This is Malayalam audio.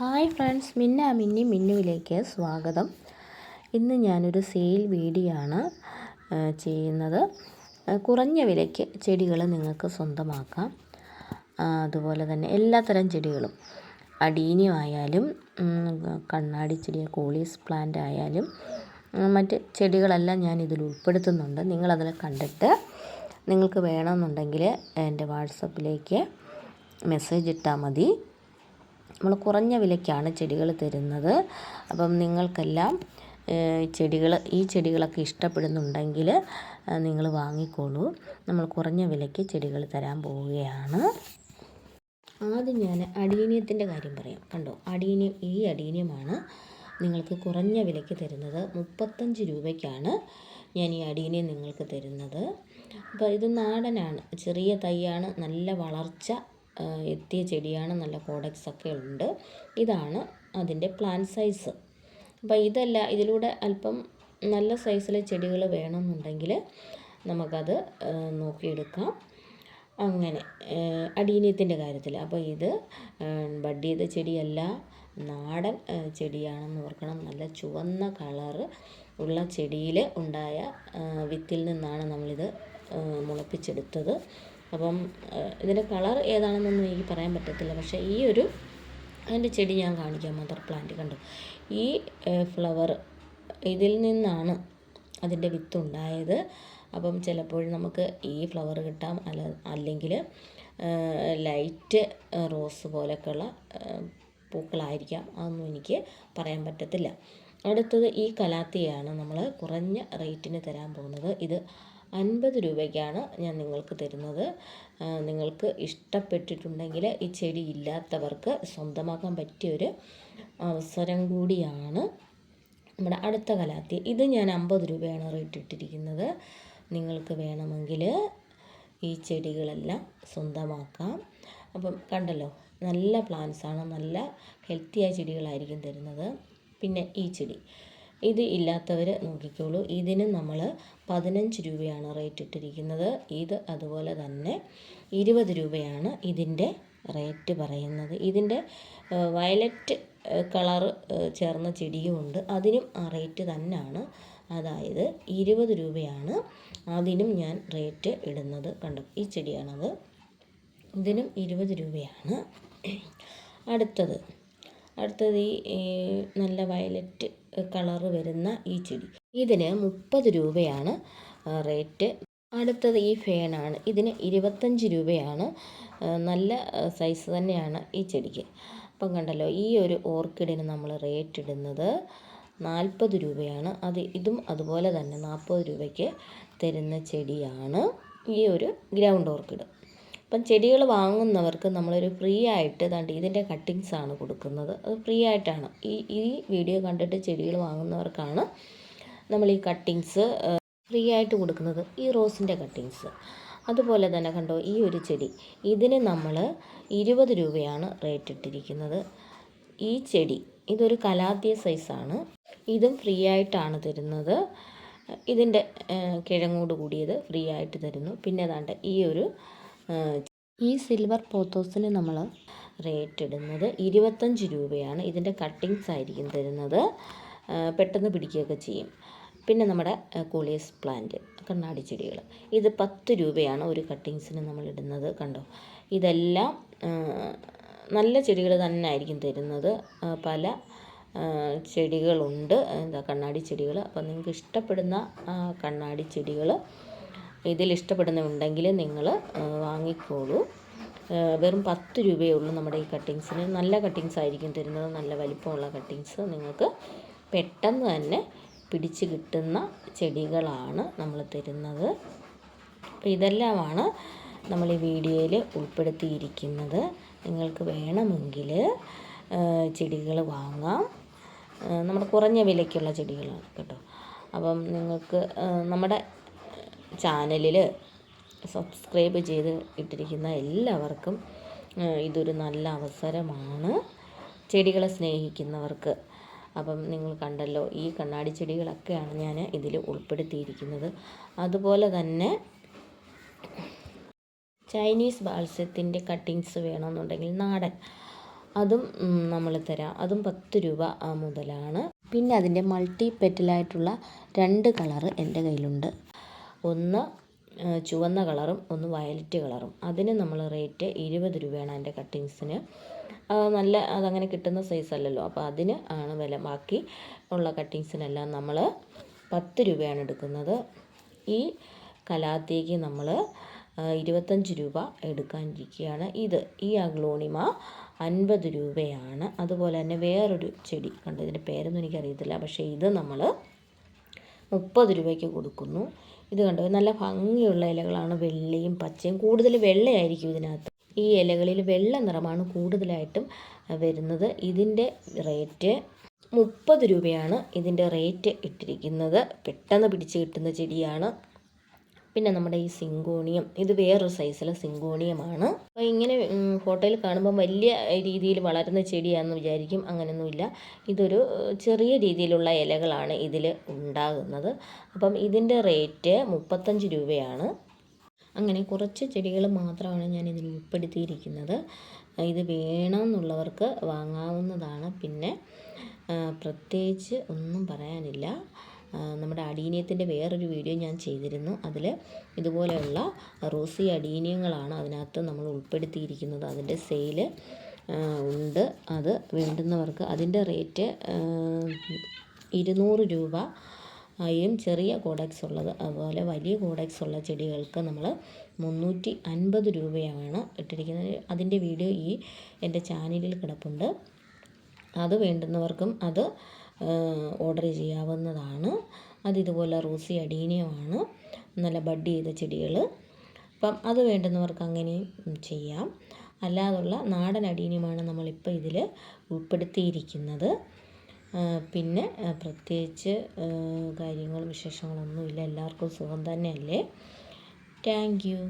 ഹായ് ഫ്രണ്ട്സ് മിന്ന മിന്നി മിന്നുവിലേക്ക് സ്വാഗതം. ഇന്ന് ഞാനൊരു സെയിൽ വീഡിയോ ആണ് ചെയ്യുന്നത്. കുറഞ്ഞ വിലയ്ക്ക് ചെടികൾ നിങ്ങൾക്ക് സ്വന്തമാക്കാം. അതുപോലെ തന്നെ എല്ലാത്തരം ചെടികളും. അടീനിയം ആയാലും ഉം, കണ്ണാടി ചെടി കോളീസ് പ്ലാന്റ് ആയാലും മറ്റ് ചെടികളെല്ലാം ഞാൻ ഇതിൽ ഉൾപ്പെടുത്തുന്നുണ്ട്. നിങ്ങളതിൽ കണ്ടിട്ട് നിങ്ങൾക്ക് വേണമെന്നുണ്ടെങ്കിൽ എന്റെ വാട്സപ്പിലേക്ക് മെസ്സേജ് ഇട്ടാൽ മതി. നമ്മൾ കുറഞ്ഞ വിലയ്ക്കാണ് ചെടികൾ തരുന്നത്. അപ്പം നിങ്ങൾക്കെല്ലാം ചെടികൾ ഈ ചെടികളൊക്കെ ഇഷ്ടപ്പെടുന്നുണ്ടെങ്കിൽ നിങ്ങൾ വാങ്ങിക്കോളൂ. നമ്മൾ കുറഞ്ഞ വിലയ്ക്ക് ചെടികൾ തരാൻ പോവുകയാണ്. ആദ്യം ഞാൻ അടീനിയത്തിന്റെ കാര്യം പറയാം. കണ്ടോ അടീനിയം ഈ അടീനിയമാണ് നിങ്ങൾക്ക് കുറഞ്ഞ വിലയ്ക്ക് തരുന്നത്. മുപ്പത്തഞ്ച് രൂപയ്ക്കാണ് ഞാൻ ഈ അടീനിയം നിങ്ങൾക്ക് തരുന്നത്. അപ്പോൾ ഇത് നാടനാണ് ചെറിയ തൈയാണ് നല്ല വളർച്ച എത്തിയ ചെടിയാണ് നല്ല കോഡക്സ് ഒക്കെ ഉണ്ട്. ഇതാണ് അതിന്റെ പ്ലാൻ സൈസ് അപ്പോൾ ഇതല്ല ഇതിലൂടെ അല്പം നല്ല സൈസിലെ ചെടികൾ വേണമെന്നുണ്ടെങ്കിൽ നമുക്കത് നോക്കിയെടുക്കാം. അങ്ങനെ അടീനിയത്തിന്റെ കാര്യത്തിൽ അപ്പോൾ ഇത് ബഡ് ചെയ്ത ചെടിയല്ല നാടൻ ചെടിയാണെന്ന് ഓർക്കണം. നല്ല ചുവന്ന കളറ് ഉള്ള ചെടിയിൽ ഉണ്ടായ വിത്തിൽ നിന്നാണ് നമ്മളിത് മുളപ്പിച്ചെടുത്തത്. അപ്പം ഇതിന്റെ കളർ ഏതാണെന്നൊന്നും എനിക്ക് പറയാൻ പറ്റത്തില്ല. പക്ഷേ ഈ ഒരു അതിന്റെ ചെടി ഞാൻ കാണിക്കാം മദർ പ്ലാന്റ്. കണ്ടു? ഈ ഫ്ലവർ ഇതിൽ നിന്നാണ് അതിന്റെ വിത്ത് ഉണ്ടായത്. അപ്പം ചിലപ്പോൾ നമുക്ക് ഈ ഫ്ലവർ കിട്ടാം. അല്ല അല്ലെങ്കിൽ ലൈറ്റ് റോസ് പോലൊക്കെയുള്ള പൂക്കളായിരിക്കാം. അതൊന്നും എനിക്ക് പറയാൻ പറ്റത്തില്ല. അടുത്തത് ഈ കലാത്തിയാണ് നമ്മൾ കുറഞ്ഞ റേറ്റിന് തരാൻ പോകുന്നത്. ഇത് അൻപത് രൂപയ്ക്കാണ് ഞാൻ നിങ്ങൾക്ക് തരുന്നത്. നിങ്ങൾക്ക് ഇഷ്ടപ്പെട്ടിട്ടുണ്ടെങ്കിൽ ഈ ചെടി ഇല്ലാത്തവർക്ക് സ്വന്തമാക്കാൻ പറ്റിയൊരു അവസരം കൂടിയാണ് നമ്മുടെ അടുത്ത കലാത്തി. ഇത് ഞാൻ അമ്പത് രൂപയാണ് റേറ്റ് ഇട്ടിരിക്കുന്നത്. നിങ്ങൾക്ക് വേണമെങ്കിൽ ഈ ചെടികളെല്ലാം സ്വന്തമാക്കാം. അപ്പം കണ്ടല്ലോ നല്ല പ്ലാന്റ്സാണ് നല്ല ഹെൽത്തിയായ ചെടികളായിരിക്കും തരുന്നത്. പിന്നെ ഈ ചെടി. ഇത് ഇല്ലാത്തവർ നോക്കിക്കോളൂ. ഇതിന് നമ്മൾ പതിനഞ്ച് രൂപയാണ് റേറ്റ് ഇട്ടിരിക്കുന്നത്. ഇത് അതുപോലെ തന്നെ ഇരുപത് രൂപയാണ് ഇതിന്റെ റേറ്റ് പറയുന്നത്. ഇതിന്റെ വയലറ്റ് കളറ് ചേർന്ന ചെടിയുമുണ്ട് അതിനും ആ റേറ്റ് തന്നെയാണ് അതായത് ഇരുപത് രൂപയാണ് അതിനും ഞാൻ റേറ്റ് ഇടുന്നത്. കണ്ടു? ഈ ചെടിയാണത്. ഇതിനും ഇരുപത് രൂപയാണ്. അടുത്തത്. അടുത്തത് ഈ നല്ല വയലറ്റ് കളറ് വരുന്ന ഈ ചെടി. ഇതിന് മുപ്പത് രൂപയാണ് റേറ്റ്. അടുത്തത് ഈ ഫേനാണ്. ഇതിന് ഇരുപത്തഞ്ച് രൂപയാണ് നല്ല സൈസ് തന്നെയാണ് ഈ ചെടിക്ക്. അപ്പം കണ്ടല്ലോ ഈ ഒരു ഓർക്കിഡിന് നമ്മൾ റേറ്റ് ഇടുന്നത് നാൽപ്പത് രൂപയാണ്. അത് ഇതും അതുപോലെ തന്നെ നാൽപ്പത് രൂപയ്ക്ക് തരുന്ന ചെടിയാണ് ഈ ഒരു ഗ്രൗണ്ട് ഓർക്കിഡ്. അപ്പം ചെടികൾ വാങ്ങുന്നവർക്ക് നമ്മളൊരു ഫ്രീ ആയിട്ട് ദാണ്ട് ഇതിന്റെ കട്ടിങ്സ് ആണ് കൊടുക്കുന്നത്. അത് ഫ്രീ ആയിട്ടാണ്. ഈ ഈ വീഡിയോ കണ്ടിട്ട് ചെടികൾ വാങ്ങുന്നവർക്കാണ് നമ്മൾ ഈ കട്ടിങ്സ് ഫ്രീ ആയിട്ട് കൊടുക്കുന്നത്. ഈ റോസിന്റെ കട്ടിങ്സ്. അതുപോലെ തന്നെ കണ്ടോ ഈ ഒരു ചെടി. ഇതിന് നമ്മൾ ഇരുപത് രൂപയാണ് റേറ്റ് ഇട്ടിരിക്കുന്നത്. ഈ ചെടി ഇതൊരു കലാത്തിയ സൈസാണ്. ഇതും ഫ്രീ ആയിട്ടാണ് തരുന്നത്. ഇതിന്റെ കിഴങ്ങോട് കൂടിയത് ഫ്രീ ആയിട്ട് തരുന്നു. പിന്നെ ഏതാണ്ട് ഈ ഒരു ഈ സിൽവർ പോത്തോസിന് നമ്മൾ റേറ്റ് ഇടുന്നത് ഇരുപത്തഞ്ച് രൂപയാണ്. ഇതിന്റെ കട്ടിങ്സ് ആയിരിക്കും തരുന്നത്. പെട്ടെന്ന് പിടിക്കുകയൊക്കെ ചെയ്യും. പിന്നെ നമ്മുടെ കൂളിയസ് പ്ലാന്റ് കണ്ണാടി ചെടികൾ ഇത് പത്ത് രൂപയാണ് ഒരു കട്ടിങ്സിന് നമ്മൾ ഇടുന്നത്. കണ്ടോ? ഇതെല്ലാം നല്ല ചെടികൾ തന്നെ ആയിരിക്കും തരുന്നത്. പല ചെടികളുണ്ട്. എന്താ കണ്ണാടി ചെടികൾ അപ്പോൾ നിങ്ങൾക്ക് ഇഷ്ടപ്പെടുന്ന കണ്ണാടി ചെടികൾ ഇതിൽ ഇഷ്ടപ്പെടുന്നുണ്ടെങ്കിൽ നിങ്ങൾ വാങ്ങിക്കോളൂ. വെറും പത്ത് രൂപയേ ഉള്ളൂ നമ്മുടെ ഈ കട്ടിങ്സിന്. നല്ല കട്ടിങ്സ് ആയിരിക്കും തരുന്നത്. നല്ല വലിപ്പമുള്ള കട്ടിങ്സ് നിങ്ങൾക്ക് പെട്ടെന്ന് തന്നെ പിടിച്ച് കിട്ടുന്ന ചെടികളാണ് നമ്മൾ തരുന്നത്. അപ്പോൾ ഇതെല്ലാമാണ് നമ്മൾ ഈ വീഡിയോയിൽ ഉൾപ്പെടുത്തിയിരിക്കുന്നത്. നിങ്ങൾക്ക് വേണമെങ്കിൽ ചെടികൾ വാങ്ങാം. നമ്മുടെ കുറഞ്ഞ വിലയ്ക്കുള്ള ചെടികളാണ് കേട്ടോ. അപ്പം നിങ്ങൾക്ക് നമ്മുടെ ചാനലിൽ സബ്സ്ക്രൈബ് ചെയ്ത് ഇട്ടിരിക്കുന്ന എല്ലാവർക്കും ഇതൊരു നല്ല അവസരമാണ് ചെടികളെ സ്നേഹിക്കുന്നവർക്ക്. അപ്പം നിങ്ങൾ കണ്ടല്ലോ ഈ കണ്ണാടി ചെടികളൊക്കെയാണ് ഞാൻ ഇതിൽ ഉൾപ്പെടുത്തിയിരിക്കുന്നത്. അതുപോലെ തന്നെ ചൈനീസ് ബാൽസ്യത്തിന്റെ കട്ടിങ്സ് വേണമെന്നുണ്ടെങ്കിൽ നാടൻ അതും നമ്മൾ തരാം. അതും പത്ത് രൂപ മുതലാണ്. പിന്നെ അതിന്റെ മൾട്ടി പെറ്റലായിട്ടുള്ള രണ്ട് കളറ് എന്റെ കയ്യിലുണ്ട്. ഒന്ന് ചുവന്ന കളറും ഒന്ന് വയലറ്റ് കളറും. അതിന് നമ്മൾ റേറ്റ് ഇരുപത് രൂപയാണ് അതിന്റെ കട്ടിങ്സിന്. നല്ല അതങ്ങനെ കിട്ടുന്ന സൈസ് അല്ലല്ലോ. അപ്പോൾ അതിന് ആണ് വില. ബാക്കി ഉള്ള കട്ടിങ്സിനെല്ലാം നമ്മൾ പത്ത് രൂപയാണ് എടുക്കുന്നത്. ഈ കലാത്തേക്ക് നമ്മൾ ഇരുപത്തഞ്ച് രൂപ എടുക്കാനിരിക്കുകയാണ്. ഇത് ഈ അഗ്ലോണിമ അൻപത് രൂപയാണ്. അതുപോലെ തന്നെ വേറൊരു ചെടി കണ്ടു? ഇതിന്റെ പേരൊന്നും എനിക്കറിയത്തില്ല. പക്ഷേ ഇത് നമ്മൾ മുപ്പത് രൂപയ്ക്ക് കൊടുക്കുന്നു. ഇത് കണ്ടോ? നല്ല ഭംഗിയുള്ള ഇലകളാണ് വെള്ളയും പച്ചയും. കൂടുതൽ വെള്ളയായിരിക്കും ഇതിനകത്ത്. ഈ ഇലകളിൽ വെള്ള നിറമാണ് കൂടുതലായിട്ടും വരുന്നത്. ഇതിന്റെ റേറ്റ് മുപ്പത് രൂപയാണ് ഇതിന്റെ റേറ്റ് ഇട്ടിരിക്കുന്നത്. പെട്ടെന്ന് പിടിച്ച് കിട്ടുന്ന ചെടിയാണ്. പിന്നെ നമ്മുടെ ഈ സിങ്കോണിയം ഇത് വേറൊരു സൈസിലെ സിങ്കോണിയമാണ്. അപ്പോൾ ഇങ്ങനെ ഫോട്ടോയിൽ കാണുമ്പോൾ വലിയ രീതിയിൽ വളരുന്ന ചെടിയാണെന്ന് വിചാരിക്കും. അങ്ങനെയൊന്നുമില്ല ഇതൊരു ചെറിയ രീതിയിലുള്ള ഇലകളാണ് ഇതിൽ ഉണ്ടാകുന്നത്. അപ്പം ഇതിന്റെ റേറ്റ് മുപ്പത്തഞ്ച് രൂപയാണ്. അങ്ങനെ കുറച്ച് ചെടികൾ മാത്രമാണ് ഞാൻ ഇതിൽ ഉൾപ്പെടുത്തിയിരിക്കുന്നത്. ഇത് വേണമെന്നുള്ളവർക്ക് വാങ്ങാവുന്നതാണ്. പിന്നെ പ്രത്യേകിച്ച് ഒന്നും പറയാനില്ല. നമ്മുടെ അടീനിയത്തിന്റെ വേറൊരു വീഡിയോ ഞാൻ ചെയ്തിരുന്നു. അതിൽ ഇതുപോലെയുള്ള റോസി അടീനിയങ്ങളാണ് അതിനകത്ത് നമ്മൾ ഉൾപ്പെടുത്തിയിരിക്കുന്നത്. അതിന്റെ സെയിൽ ഉണ്ട്. അത് വേണ്ടുന്നവർക്ക് അതിന്റെ റേറ്റ് ഇരുന്നൂറ് രൂപ ആയും ചെറിയ കോഡക്സ് ഉള്ളത്. അതുപോലെ വലിയ കോഡക്സ് ഉള്ള ചെടികൾക്ക് നമ്മൾ മുന്നൂറ്റി അൻപത് രൂപയാണ് ഇട്ടിരിക്കുന്നത്. അതിന്റെ വീഡിയോ ഈ എന്റെ ചാനലിൽ കിടപ്പുണ്ട്. അത് വേണ്ടുന്നവർക്കും അത് ഓർഡർ ചെയ്യാവുന്നതാണ്. അത് ഇതുപോലെ റോസി അടീനിയമാണ്. നല്ല ബഡ് ചെയ്ത ചെടികൾ അപ്പം അത് വേണ്ടുന്നവർക്ക് അങ്ങനെയും ചെയ്യാം. അല്ലാതുള്ള നാടൻ അടീനിയമാണ് നമ്മളിപ്പോൾ ഇതിൽ ഉൾപ്പെടുത്തിയിരിക്കുന്നത്. പിന്നെ പ്രത്യേകിച്ച് കാര്യങ്ങൾ വിശേഷങ്ങളൊന്നുമില്ല. എല്ലാവർക്കും സുഖം തന്നെയല്ലേ? Thank you